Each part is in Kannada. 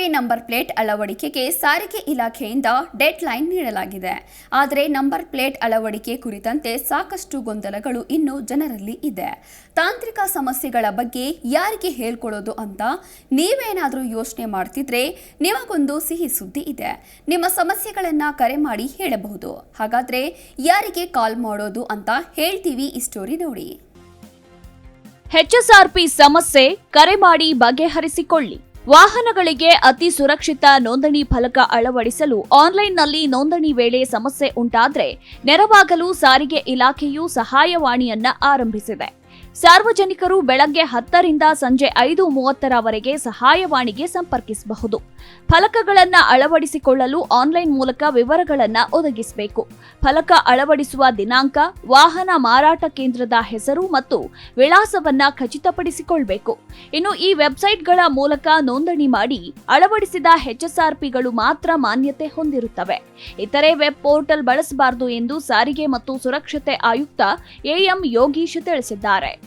ಎಚ್ಎಸ್ಆರ್ಪಿ ನಂಬರ್ ಪ್ಲೇಟ್ ಅಳವಡಿಕೆಗೆ ಸಾರಿಗೆ ಇಲಾಖೆಯಿಂದ ಡೆಡ್ ಲೈನ್ ನೀಡಲಾಗಿದೆ. ಆದರೆ ನಂಬರ್ ಪ್ಲೇಟ್ ಅಳವಡಿಕೆ ಕುರಿತಂತೆ ಸಾಕಷ್ಟು ಗೊಂದಲಗಳು ಇನ್ನೂ ಜನರಲ್ಲಿ ಇದೆ. ತಾಂತ್ರಿಕ ಸಮಸ್ಯೆಗಳ ಬಗ್ಗೆ ಯಾರಿಗೆ ಹೇಳ್ಕೊಳ್ಳೋದು ಅಂತ ನೀವೇನಾದರೂ ಯೋಚನೆ ಮಾಡ್ತಿದ್ರೆ ನಿಮಗೊಂದು ಸಿಹಿ ಸುದ್ದಿ ಇದೆ. ನಿಮ್ಮ ಸಮಸ್ಯೆಗಳನ್ನು ಕರೆ ಮಾಡಿ ಹೇಳಬಹುದು. ಹಾಗಾದ್ರೆ ಯಾರಿಗೆ ಕಾಲ್ ಮಾಡೋದು ಅಂತ ಹೇಳ್ತೀವಿ ಈ ಸ್ಟೋರಿ ನೋಡಿ. ಹೆಚ್ಎಸ್ಆರ್ಪಿ ಸಮಸ್ಯೆ ಕರೆ ಮಾಡಿ ಬಗೆಹರಿಸಿಕೊಳ್ಳಿ. ವಾಹನಗಳಿಗೆ ಅತಿ ಸುರಕ್ಷಿತ ನೋಂದಣಿ ಫಲಕ ಅಳವಡಿಸಲು ಆನ್ಲೈನ್ನಲ್ಲಿ ನೋಂದಣಿ ವೇಳೆ ಸಮಸ್ಯೆ ಉಂಟಾದರೆ ನೆರವಾಗಲು ಸಾರಿಗೆ ಇಲಾಖೆಯು ಸಹಾಯವಾಣಿಯನ್ನ ಆರಂಭಿಸಿದೆ. ಸಾರ್ವಜನಿಕರು ಬೆಳಗ್ಗೆ ಹತ್ತರಿಂದ ಸಂಜೆ ಐದು ಮೂವತ್ತರವರೆಗೆ ಸಹಾಯವಾಣಿಗೆ ಸಂಪರ್ಕಿಸಬಹುದು. ಫಲಕಗಳನ್ನು ಅಳವಡಿಸಿಕೊಳ್ಳಲು ಆನ್ಲೈನ್ ಮೂಲಕ ವಿವರಗಳನ್ನು ಒದಗಿಸಬೇಕು. ಫಲಕ ಅಳವಡಿಸುವ ದಿನಾಂಕ, ವಾಹನ ಮಾರಾಟ ಕೇಂದ್ರದ ಹೆಸರು ಮತ್ತು ವಿಳಾಸವನ್ನು ಖಚಿತಪಡಿಸಿಕೊಳ್ಳಬೇಕು ಇನ್ನು ಈ ವೆಬ್ಸೈಟ್ಗಳ ಮೂಲಕ ನೋಂದಣಿ ಮಾಡಿ ಅಳವಡಿಸಿದ ಹೆಚ್ಎಸ್ಆರ್ಪಿಗಳು ಮಾತ್ರ ಮಾನ್ಯತೆ ಹೊಂದಿರುತ್ತವೆ. ಇತರೆ ವೆಬ್ ಪೋರ್ಟಲ್ ಬಳಸಬಾರದು ಎಂದು ಸಾರಿಗೆ ಮತ್ತು ಸುರಕ್ಷತೆ ಆಯುಕ್ತ ಎಎಂ ಯೋಗೀಶ್ ತಿಳಿಸಿದ್ದಾರೆ.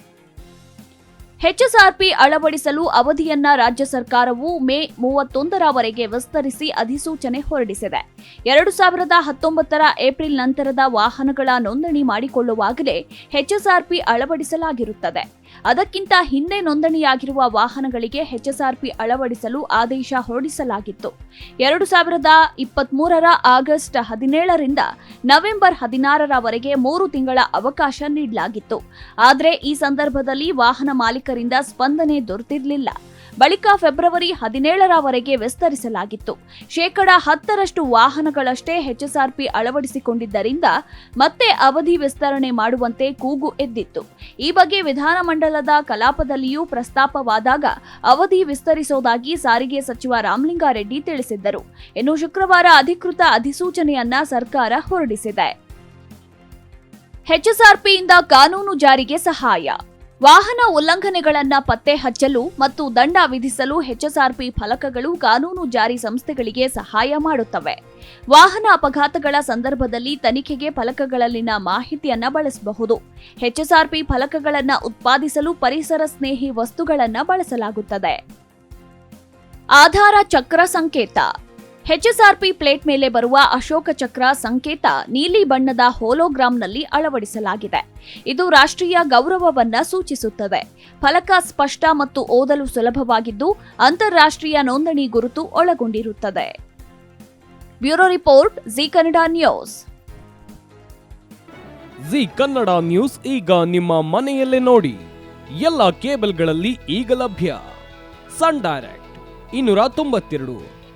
ಹೆಚ್ಎಸ್ಆರ್ಪಿ ಅಳವಡಿಸಲು ಅವಧಿಯನ್ನ ರಾಜ್ಯ ಸರ್ಕಾರವು ಮೇ ಮೂವತ್ತೊಂದರವರೆಗೆ ವಿಸ್ತರಿಸಿ ಅಧಿಸೂಚನೆ ಹೊರಡಿಸಿದೆ. ಎರಡು ಸಾವಿರದ ಹತ್ತೊಂಬತ್ತರ ಏಪ್ರಿಲ್ ನಂತರದ ವಾಹನಗಳ ನೋಂದಣಿ ಮಾಡಿಕೊಳ್ಳುವಾಗಲೇ ಹೆಚ್ಎಸ್ಆರ್ಪಿ ಅಳವಡಿಸಲಾಗಿರುತ್ತದೆ. ಅದಕ್ಕಿಂತ ಹಿಂದೆ ನೋಂದಣಿಯಾಗಿರುವ ವಾಹನಗಳಿಗೆ ಹೆಚ್ಎಸ್ಆರ್ಪಿ ಅಳವಡಿಸಲು ಆದೇಶ ಹೊರಡಿಸಲಾಗಿತ್ತು. ಎರಡು ಸಾವಿರದ ಇಪ್ಪತ್ಮೂರರ ಆಗಸ್ಟ್ ಹದಿನೇಳರಿಂದ ನವೆಂಬರ್ ಹದಿನಾರರವರೆಗೆ ಮೂರು ತಿಂಗಳ ಅವಕಾಶ ನೀಡಲಾಗಿತ್ತು. ಆದರೆ ಈ ಸಂದರ್ಭದಲ್ಲಿ ವಾಹನ ಮಾಲೀಕರಿಂದ ಸ್ಪಂದನೆ ದೊರೆತಿರಲಿಲ್ಲ. ಬಳಿಕ ಫೆಬ್ರವರಿ ಹದಿನೇಳರವರೆಗೆ ವಿಸ್ತರಿಸಲಾಗಿತ್ತು. ಶೇಕಡ ಹತ್ತರಷ್ಟು ವಾಹನಗಳಷ್ಟೇ ಹೆಚ್ಎಸ್ಆರ್ಪಿ ಅಳವಡಿಸಿಕೊಂಡಿದ್ದರಿಂದ ಮತ್ತೆ ಅವಧಿ ವಿಸ್ತರಣೆ ಮಾಡುವಂತೆ ಕೂಗು ಎದ್ದಿತ್ತು. ಈ ಬಗ್ಗೆ ವಿಧಾನಮಂಡಲದ ಕಲಾಪದಲ್ಲಿಯೂ ಪ್ರಸ್ತಾಪವಾದಾಗ ಅವಧಿ ವಿಸ್ತರಿಸೋದಾಗಿ ಸಾರಿಗೆ ಸಚಿವ ರಾಮಲಿಂಗಾರೆಡ್ಡಿ ತಿಳಿಸಿದ್ದರು. ಇನ್ನು ಶುಕ್ರವಾರ ಅಧಿಕೃತ ಅಧಿಸೂಚನೆಯನ್ನ ಸರ್ಕಾರ ಹೊರಡಿಸಿದೆ. ಹೆಚ್ಎಸ್ಆರ್ಪಿಯಿಂದ ಕಾನೂನು ಜಾರಿಗೆ ಸಹಾಯ. ವಾಹನ ಉಲ್ಲಂಘನೆಗಳನ್ನು ಪತ್ತೆ ಹಚ್ಚಲು ಮತ್ತು ದಂಡ ವಿಧಿಸಲು ಹೆಚ್ಎಸ್ಆರ್ಪಿ ಫಲಕಗಳು ಕಾನೂನು ಜಾರಿ ಸಂಸ್ಥೆಗಳಿಗೆ ಸಹಾಯ ಮಾಡುತ್ತವೆ. ವಾಹನ ಅಪಘಾತಗಳ ಸಂದರ್ಭದಲ್ಲಿ ತನಿಖೆಗೆ ಫಲಕಗಳಲ್ಲಿನ ಮಾಹಿತಿಯನ್ನು ಬಳಸಬಹುದು. ಹೆಚ್ಎಸ್ಆರ್ಪಿ ಫಲಕಗಳನ್ನು ಉತ್ಪಾದಿಸಲು ಪರಿಸರ ಸ್ನೇಹಿ ವಸ್ತುಗಳನ್ನು ಬಳಸಲಾಗುತ್ತದೆ. ಆಧಾರ ಚಕ್ರ ಸಂಕೇತ. ಹೆಚ್ಎಸ್ಆರ್ಪಿ ಪ್ಲೇಟ್ ಮೇಲೆ ಬರುವ ಅಶೋಕ ಚಕ್ರ ಸಂಕೇತ ನೀಲಿ ಬಣ್ಣದ ಹೋಲೋಗ್ರಾಂನಲ್ಲಿ ಅಳವಡಿಸಲಾಗಿದೆ. ಇದು ರಾಷ್ಟ್ರೀಯ ಗೌರವವನ್ನು ಸೂಚಿಸುತ್ತದೆ ಫಲಕ ಸ್ಪಷ್ಟ ಮತ್ತು ಓದಲು ಸುಲಭವಾಗಿದ್ದು, ಅಂತಾರಾಷ್ಟ್ರೀಯ ನೋಂದಣಿ ಗುರುತು ಒಳಗೊಂಡಿರುತ್ತದೆ. Bureau report, Zee Kannada news. Zee Kannada news ಈಗ ನಿಮ್ಮ ಮನೆಯಲ್ಲೇ ನೋಡಿ. ಎಲ್ಲ ಕೇಬಲ್ಗಳಲ್ಲಿ ಈಗ ಲಭ್ಯ. ಸನ್ ಡೈರೆಕ್ಟ್, ಇನ್ನೂರ ತೊಂಬತ್ತೆರಡು.